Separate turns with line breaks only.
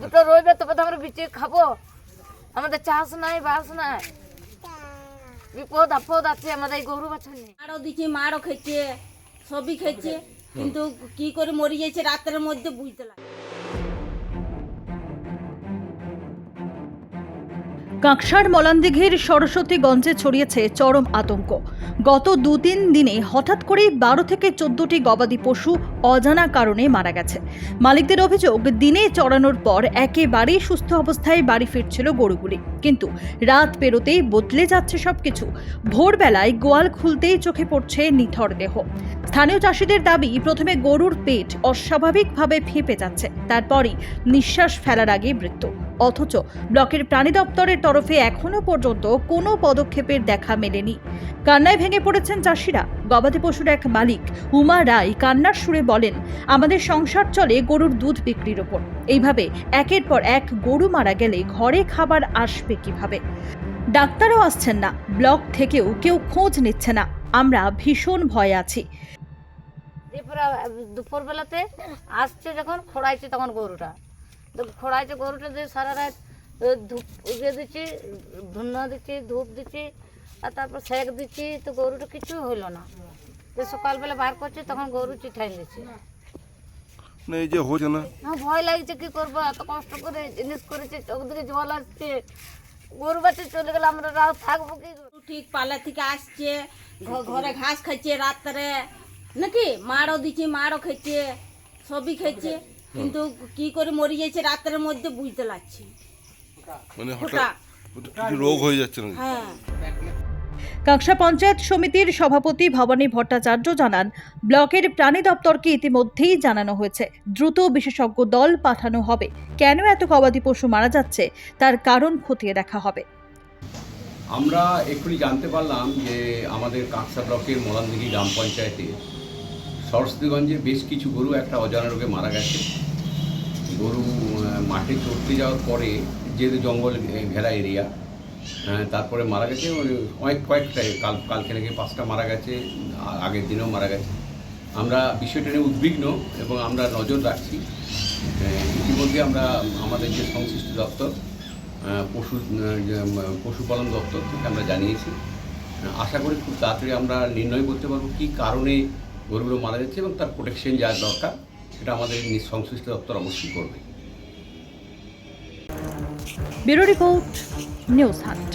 দুটো রইবে তবে তো আমরা বিচে খাব। আমাদের চাষ নাই, বাস নাই। বিপদ, আপদ আছে আমাদের এই গরু বাছুর নেই
মারও দিচ্ছে মারও খেয়েছে, সবই খেয়েছে। কিন্তু কি করে মরে যাচ্ছে রাতের মধ্যে বুঝতে লাগে
কাঁকসার মলানদিঘির সরস্বতীগঞ্জে ছড়িয়েছে চরম আতঙ্ক। গত দু তিন দিনে হঠাৎ করেই বারো থেকে চোদ্দটি গবাদি পশু অজানা কারণে মারা গেছে। মালিকদের অভিযোগ, দিনে চড়ানোর পর একেবারেই সুস্থ অবস্থায় বাড়ি ফিরছিল গরুগুলি। কিন্তু রাত পেরোতেই বদলে যাচ্ছে সবকিছু। ভোরবেলায় গোয়াল খুলতেই চোখে পড়ছে নিথর দেহ। স্থানীয় চাষিদের দাবি, প্রথমে গরুর পেট অস্বাভাবিকভাবে ফেঁপে যাচ্ছে, তারপরই নিঃশ্বাস ফেলার আগে মৃত্যু। অথচ ব্লকের প্রাণী দপ্তরের তরফে এখনও পর্যন্ত কোনো পদক্ষেপের দেখা মেলেনি। কান্নায় ভেঙে পড়েছেন চাষিরা। গবাদি পশুর এক মালিক, উমা রায়, কান্নার সুরে বলেন, আমাদের সংসার চলে গরুর দুধ বিক্রির ওপর। এইভাবে একের পর এক গরু মারা গেলে ঘরে খাবার আসবে কীভাবে? ডাক্তারও আসছেন না। ব্লক থেকেও কেউ খোঁজ নিচ্ছে না। আমরা ভীষণ ভয়ে আছি।
এরপরে দুপুর বেলাতে আসছে যখন, খোড়াইছে তখন গরুটা। তো খোড়াইছে গরুটা দিয়ে সারা রাত ধূপ ইয়ে দিচ্ছি ধুনা দিচ্ছি ধূপ দিচ্ছি আর তারপর সেক দিচ্ছি তো গরুটা কিছু হইল না। তো সকালবেলা বার করছে তখন গরু চিঠাই দিচ্ছে
না এই যে হচ্ছে না।
আমার ভয় লাগছে কি করব? এত কষ্ট করে জিনিস করেছে চোখ দিকে জল আসছে। গরু বাচ্চা চলে গেলে আমরা রাত থাকব কি
ঠিক পালা থেকে আসছে ঘরে ঘাস খাইছে রাত্রে। নাকি মারও দিচ্ছে মারও খেয়েছে সবই খেয়েছে কিন্তু কি করে মরে যাচ্ছে রাতের মধ্যে বুঝতে লাগছে
মানে হঠাৎ রোগ হয়ে যাচ্ছে না
হ্যাঁ।
কাঁকসা পঞ্চায়েত সমিতির সভাপতি ভবানী ভট্টাচার্য জানান ব্লকের প্রাণী দপ্তরকে ইতিমধ্যেই জানানো হয়েছে দ্রুত বিশেষজ্ঞ দল পাঠানো হবে। কেন এত গবাদি পশু মারা যাচ্ছে? তার কারণ খতিয়ে দেখা হবে।
আমরা এক্ষুনি জানতে পারলাম যে আমাদের কাঁকসা ব্লকের মোলানদিঘি গ্রাম পঞ্চায়েতে সরস্বতীগঞ্জে বেশ কিছু গরু একটা অজানা রোগে মারা গেছে। গরু মাঠে চড়তে যাওয়ার পরে যেহেতু জঙ্গল ঘেরা এরিয়া তারপরে মারা গেছে অনেক কয়েকটা কাল, কালকে নাকি পাঁচটা মারা গেছে আগের দিনেও মারা গেছে। আমরা বিষয়টা নিয়ে উদ্বিগ্ন এবং আমরা নজর রাখছি। ইতিমধ্যে আমরা আমাদের যে সংশ্লিষ্ট দপ্তর পশু পশুপালন দপ্তর থেকে আমরা জানিয়েছি। আশা করি খুব তাড়াতাড়ি আমরা নির্ণয় করতে পারব কী কারণে গরুগুলো মারা যাচ্ছে এবং তার প্রোটেকশন যা দরকার, সেটা আমাদের সংশ্লিষ্ট দপ্তর অবশ্যই করবে।
Bureau report, news hunt